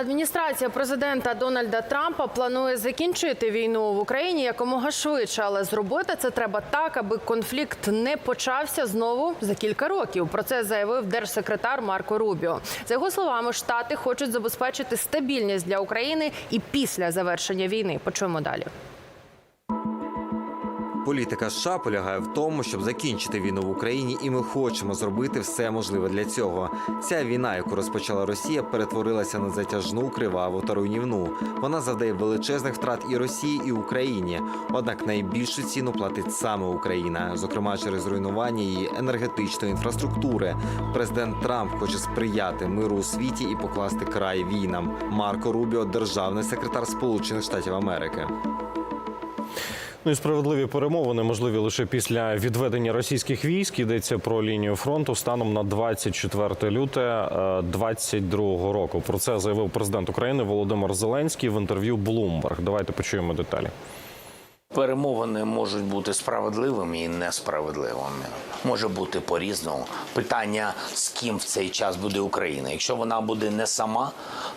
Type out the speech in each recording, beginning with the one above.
Адміністрація президента Дональда Трампа планує закінчити війну в Україні якомога швидше, але зробити це треба так, аби конфлікт не почався знову за кілька років. Про це заявив держсекретар Марко Рубіо. За його словами, штати хочуть забезпечити стабільність для України і після завершення війни. Почуємо далі. Політика США полягає в тому, щоб закінчити війну в Україні, і ми хочемо зробити все можливе для цього. Ця війна, яку розпочала Росія, перетворилася на затяжну, криваву та руйнівну. Вона завдає величезних втрат і Росії, і Україні. Однак найбільшу ціну платить саме Україна, зокрема через руйнування її енергетичної інфраструктури. Президент Трамп хоче сприяти миру у світі і покласти край війнам. Марко Рубіо, державний секретар Сполучених Штатів Америки. Ну і справедливі перемовини можливі лише після відведення російських військ. Йдеться про лінію фронту станом на 24 люте 22 року. Про це заявив президент України Володимир Зеленський в інтерв'ю Bloomberg. Давайте почуємо деталі. Перемовини можуть бути справедливими і несправедливими. Може бути по-різному. Питання з ким в цей час буде Україна. Якщо вона буде не сама,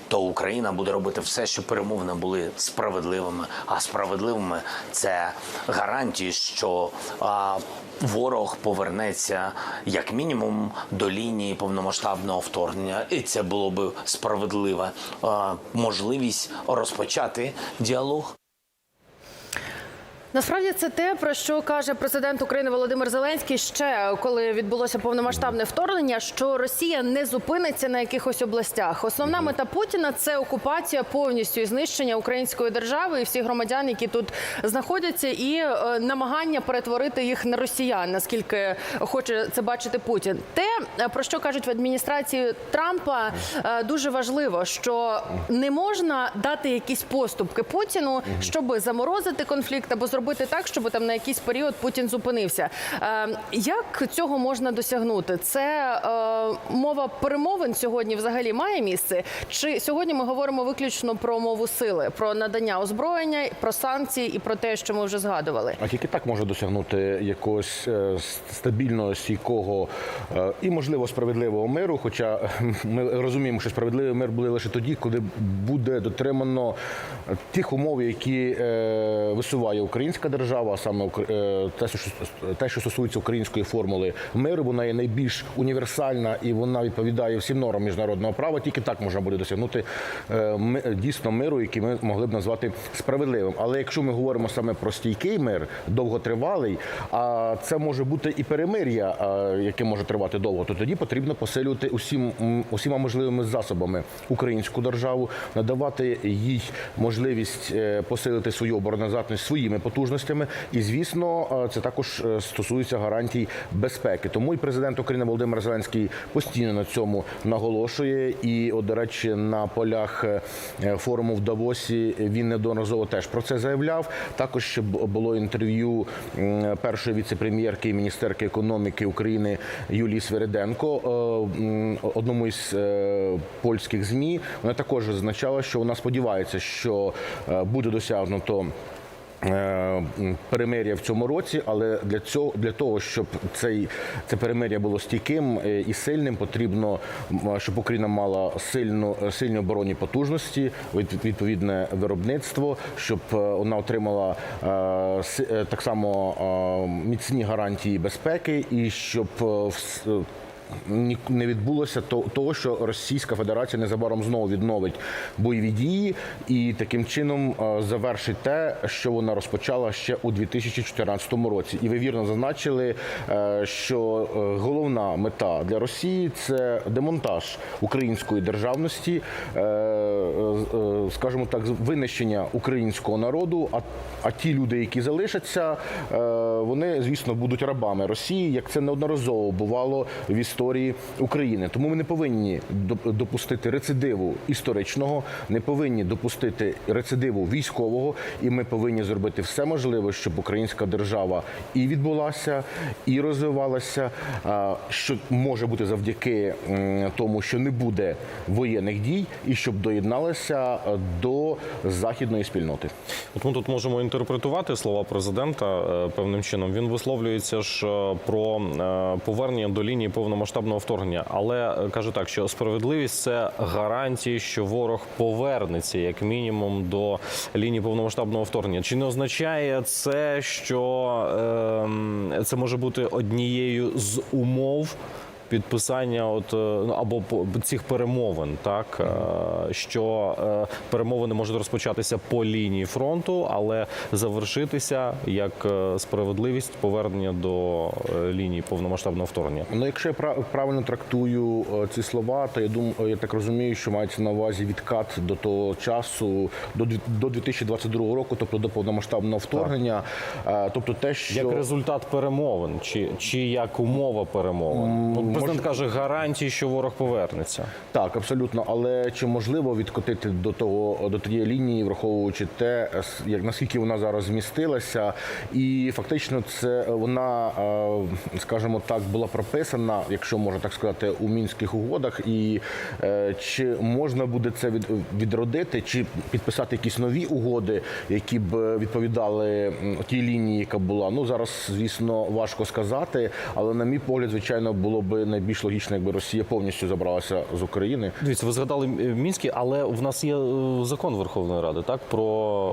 то Україна буде робити все, щоб перемовини були справедливими. А справедливими це гарантії, що а, ворог повернеться як мінімум до лінії повномасштабного вторгнення, і це було б справедлива можливість розпочати діалог. Насправді це те, про що каже президент України Володимир Зеленський ще коли відбулося повномасштабне вторгнення, що Росія не зупиниться на якихось областях. Основна мета Путіна це окупація повністю і знищення української держави і всіх громадян, які тут знаходяться, і е, намагання перетворити їх на росіян, наскільки хоче це бачити Путін. Те е, про що кажуть в адміністрації Трампа, е, дуже важливо, що не можна дати якісь поступки Путіну, щоб заморозити конфлікт або зробити так, щоб там на якийсь період Путін зупинився. Е, Як цього можна досягнути? Це е, мова перемовин сьогодні взагалі має місце? Чи сьогодні ми говоримо виключно про мову сили, про надання озброєння, про санкції і про те, що ми вже згадували? А тільки так може досягнути якогось е, стабільного, стійкого і, можливо, справедливого миру. Хоча ми розуміємо, що справедливий мир буде лише тоді, коли буде дотримано тих умов, які висуває українська держава, саме е, те, що те, що стосується української формули миру, вона є найбільш універсальна і вона відповідає всім нормам міжнародного права. Тільки так можна буде досягнути е, дійсно миру, який ми могли б назвати справедливим. Але якщо ми говоримо саме про стійкий мир, довготривалий, а це може бути і перемир'я, яке може тривати довго, то тоді потрібно посилювати усім усіма можливими засобами українську державу, надавати їй можливість е, посилити свою обороноздатність своїми потужностями. І звісно, е, це також е, стосується гарантій безпеки. Тому і президент України Володимир Зеленський постійно на цьому наголошує. І, от, до речі, на полях е, форуму в Давосі він неодноразово теж про це заявляв. Також ще було інтерв'ю першої віце-прем'єрки і міністерки економіки України Юлії Свириденко е, одному із польських змі. Вона також зазначала, що вона сподівається, що буде досягнуто. Е, Перемир'я в цьому році, але для цього для того, щоб цей це перемир'я було стійким е, і сильним, потрібно щоб Україна мала сильну сильні оборонні потужності, від- відповідне виробництво, щоб е, вона отримала е, е, так само е, міцні гарантії безпеки, і щоб е, не відбулося то- того, що Російська Федерація незабаром знову відновить бойові дії і таким чином е, завершить те, що вона розпочала ще у 2014 році. І ви вірно зазначили, е, що е, головна мета для Росії це демонтаж української державності, скажімо так, винищення українського народу. А, ті люди, які залишаться, вони звісно будуть рабами Росії, як це неодноразово бувало в історії України. Тому ми не повинні доп- допустити рецидиву історичного, не повинні допустити рецидиву військового, і ми повинні зробити все можливе, щоб українська держава і відбулася, і розвивалася, що може бути завдяки тому, що не буде воєнних дій, і щоб доєдналася до західної спільноти. От ми тут можемо інтерпретувати слова президента е, певним чином. Він висловлюється ж е, про е, повернення до лінії повномасштабного повномасштабного вторгнення. Але е, кажу так, що справедливість це гарантії, що ворог повернеться як мінімум до лінії повномасштабного вторгнення. Чи не означає це, що е, це може бути однією з умов? Підписання, от е, ну або цих перемовин, так е, що е, перемовини можуть розпочатися по лінії фронту, але завершитися як справедливість повернення до лінії повномасштабного вторгнення. Ну, якщо я прав- правильно трактую ці слова, то я думаю, я так розумію, що мається на увазі відкат до того часу, до до 2022 року, тобто до повномасштабного вторгнення. Е, Тобто те, що Як результат перемовин, чи, чи як умова перемовин? Президент каже гарантії, що ворог повернеться. Так, абсолютно. Але чи можливо відкотити до того до тієї лінії, враховуючи те, як наскільки вона зараз змістилася, і фактично це вона, е, скажімо так, була прописана, якщо можна так сказати, у мінських угодах. І е, чи можна буде це від, відродити, чи підписати якісь нові угоди, які б відповідали тій лінії, яка була? Ну зараз, звісно, важко сказати, але на мій погляд, звичайно, було найбільш логічно, якби Росія повністю забралася з України. Дивіться, ви згадали Мінський, але в нас є е, закон Верховної Ради, так про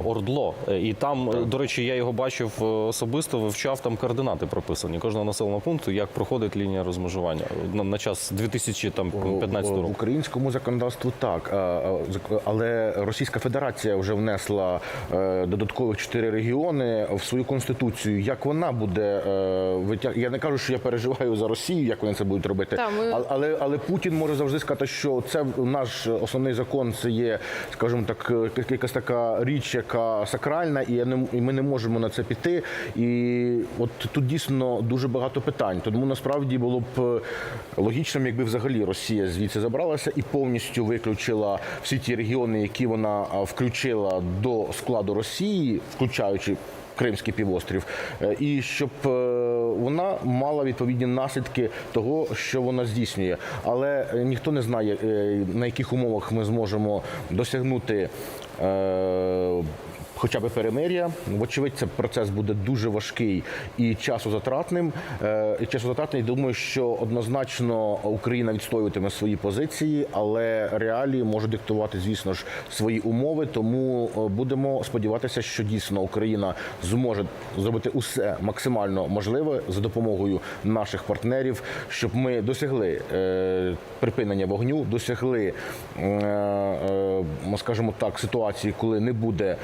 ордло. Е, І там, е, до речі, я його бачив особисто, вивчав там координати прописані кожного населеного пункту, як проходить лінія розмежування на, на час 2015 В року. українському законодавству так, але Російська Федерація вже внесла додаткових чотири регіони в свою конституцію. Як вона буде витяг... Я не кажу, що я переживаю за Росію, як вони це будуть робити. Та, ми- А- Але але Путін може завжди сказати, що це наш основний закон, це є, скажімо так, е, якась така річ, яка сакральна, і я не і ми не можемо на це піти. І от тут дійсно дуже багато питань. Тому насправді було б е, логічним, якби взагалі Росія звідси забралася і повністю виключила всі ті регіони, які вона включила до складу Росії, включаючи. Кримський півострів, Е, і щоб е, вона мала відповідні наслідки того, що вона здійснює. Але е, ніхто не знає, е, на яких умовах ми зможемо досягнути. Хоча б перемир'я, вочевидь, це процес буде дуже важкий і часозатратним. Е, І часозатратний, думаю, що однозначно Україна відстоюватиме свої позиції, але реалії можуть диктувати, звісно ж, свої умови. Тому е, будемо сподіватися, що дійсно Україна зможе зробити усе максимально можливе за допомогою наших партнерів, щоб ми досягли е, припинення вогню, досягли, скажімо так, ситуації, коли не буде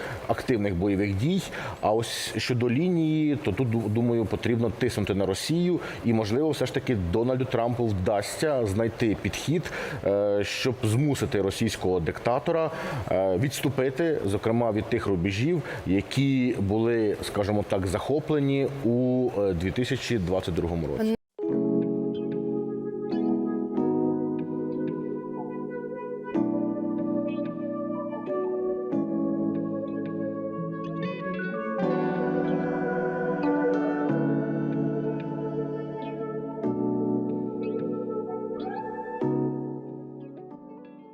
активних бойових дій. А ось щодо лінії, то тут думаю, потрібно тиснути на Росію, і можливо, все ж таки Дональду Трампу вдасться знайти підхід, е, щоб змусити російського диктатора е, відступити, зокрема від тих рубежів, які були, скажімо так, захоплені у е, 2022 році.